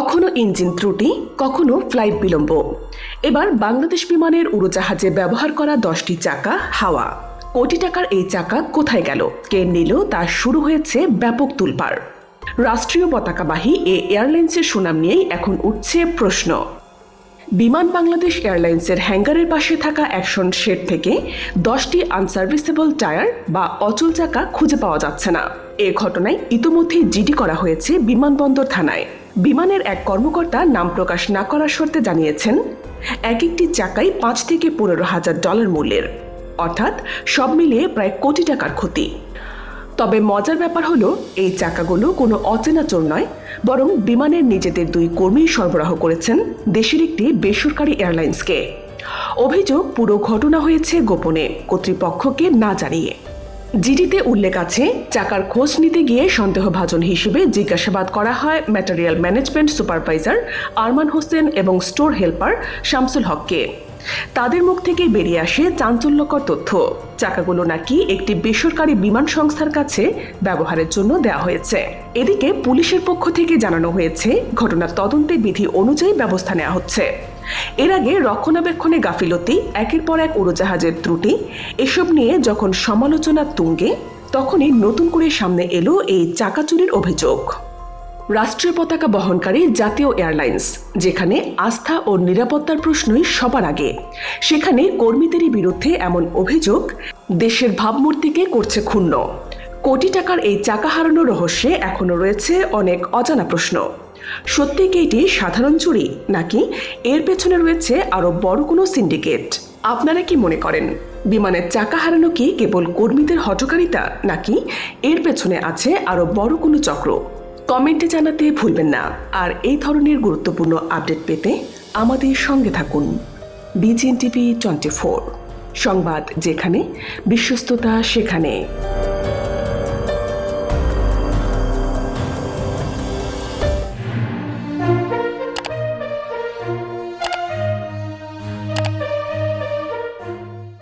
কখনো ইঞ্জিন ত্রুটি, কখনো ফ্লাইট বিলম্ব। এবার বাংলাদেশ বিমানের উড়োজাহাজে ব্যবহার করা দশটি চাকা, হাওয়া। কোটি টাকার এই চাকা কোথায় গেল? কে নিল? তা শুরু হয়েছে ব্যাপক তুলপাড়। রাষ্ট্রীয় পতাকাবাহী এ এয়ারলাইন্সের সুনাম নিয়েই এখন উঠছে প্রশ্ন। বিমান বাংলাদেশ এয়ারলাইন্সের হ্যাঙ্গারের পাশে থাকা অ্যাকশন শেড থেকে দশটি আনসার্ভিসেবল টায়ার বা অচল চাকা খুঁজে পাওয়া যাচ্ছে না। এ ঘটনায় ইতোমধ্যেই জিডি করা হয়েছে বিমানবন্দর থানায়। বিমানের এক কর্মকর্তা নাম প্রকাশ না করার শর্তে জানিয়েছেন, এক একটি চাকাই পাঁচ থেকে পনেরো হাজার ডলার মূল্যের। অর্থাৎ সব মিলিয়ে প্রায় কোটি টাকার ক্ষতি। তবে মজার ব্যাপার হলো, এই চাকাগুলো কোনো অচেনা চোর নয়, বরং বিমানের নিজেদের দুই কর্মী সরবরাহ করেছেন দেশের একটি বেসরকারি এয়ারলাইন্সকে। অভিযোগ পুরো ঘটনা হয়েছে গোপনে, কর্তৃপক্ষকে না জানিয়ে। জিডিতে উল্লেখ আছে, চাকার খোঁজ নিতে গিয়ে সন্দেহভাজন হিসেবে জিজ্ঞাসাবাদ করা হয় material management supervisor Arman Hossain এবং স্টোর হেল্পার শামসুল হককে। তাদের মুখ থেকে বেরিয়ে আসে চাঞ্চল্যকর তথ্য। চাকাগুলো নাকি একটি বেসরকারি বিমান সংস্থার কাছে ব্যবহারের জন্য দেওয়া হয়েছে। এদিকে পুলিশের পক্ষ থেকে জানানো হয়েছে, ঘটনার তদন্তে বিধি অনুযায়ী ব্যবস্থা নেওয়া হচ্ছে। এর আগে রক্ষণাবেক্ষণে গাফিলতি, একের পর এক উড়োজাহাজের ত্রুটি, এসব নিয়ে যখন সমালোচনা তুঙ্গে, তখনই নতুন করে সামনে এলো এই চাকা চুরির অভিযোগ। রাষ্ট্রীয় পতাকা বহনকারী জাতীয় এয়ারলাইন্স, যেখানে আস্থা ও নিরাপত্তার প্রশ্নই সবার আগে। সেখানে কর্মীদেরই বিরুদ্ধে এমন অভিযোগ দেশের ভাবমূর্তিকে করছে ক্ষুণ্ণ। কোটি টাকার এই চাকা হারানোর রহস্যে এখনও রয়েছে অনেক অজানা প্রশ্ন। সত্যি কি এটি সাধারণ চুরি, নাকি এর পেছনে রয়েছে আরও বড় কোনো সিন্ডিকেট? আপনারা কি মনে করেন, বিমানের চাকা হারানো কি কেবল কর্মীদের হটকারিতা নাকি এর পেছনে আছে আরও বড় কোনো চক্র? কমেন্টে জানাতে ভুলবেন না। আর এই ধরনের গুরুত্বপূর্ণ আপডেট পেতে আমাদের সঙ্গে থাকুন। বিজিএন টিভি টোয়েন্টি ফোর সংবাদ যেখানে, বিশ্বস্ততা সেখানে।